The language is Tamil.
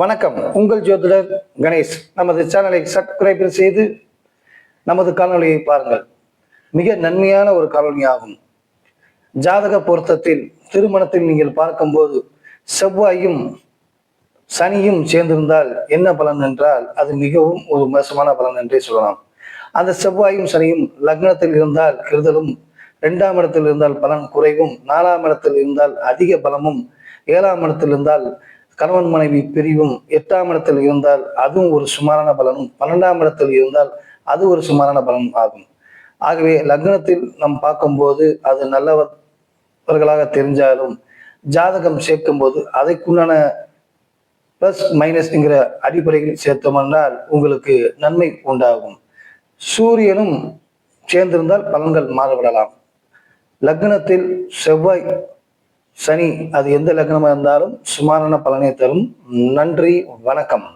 வணக்கம். உங்கள் ஜோதிடர் கணேஷ். நமது சேனலை சப்ஸ்கிரைப் செய்து நமது காணொலியை பாருங்கள். மிக நன்மையான ஒரு காணொளியாகும் ஜாதக பொருத்தத்தில் திருமணத்தில் நீங்கள் பார்க்கும்போது செவ்வாயும் சனியும் சேர்ந்திருந்தால் என்ன பலன் என்றால் அது மிகவும் ஒரு மோசமான பலன் என்றே சொல்லலாம். அந்த செவ்வாயும் சனியும் லக்னத்தில் இருந்தால் கெடுதலும் இரண்டாம் இடத்தில் இருந்தால் பலன் குறைவும் நாலாம் இடத்தில் இருந்தால் அதிக பலமும் ஏழாம் இடத்தில் இருந்தால் கணவன் மனைவி பிரிவும் எட்டாம் இடத்தில் இருந்தால் அதுவும் ஒரு சுமாரான பலனும் பன்னெண்டாம் இடத்தில் இருந்தால் அது ஒரு சுமாரான பலனும் ஆகும். ஆகவே லக்னத்தில் நாம் பார்க்கும்போது அது நல்லவர்களாக தெரிஞ்சாலும் ஜாதகம் சேர்க்கும்போது அதைக்குண்டான ப்ளஸ் மைனஸ்ங்கிற அடிப்படையில் சேர்த்தோம்னால் உங்களுக்கு நன்மை உண்டாகும். சூரியனும் சேர்ந்திருந்தால் பலன்கள் மாறுபடலாம். லக்னத்தில் செவ்வாய் சனி அது எந்த லக்னமாக இருந்தாலும் சுமாரான பலனை தரும். நன்றி வணக்கம்.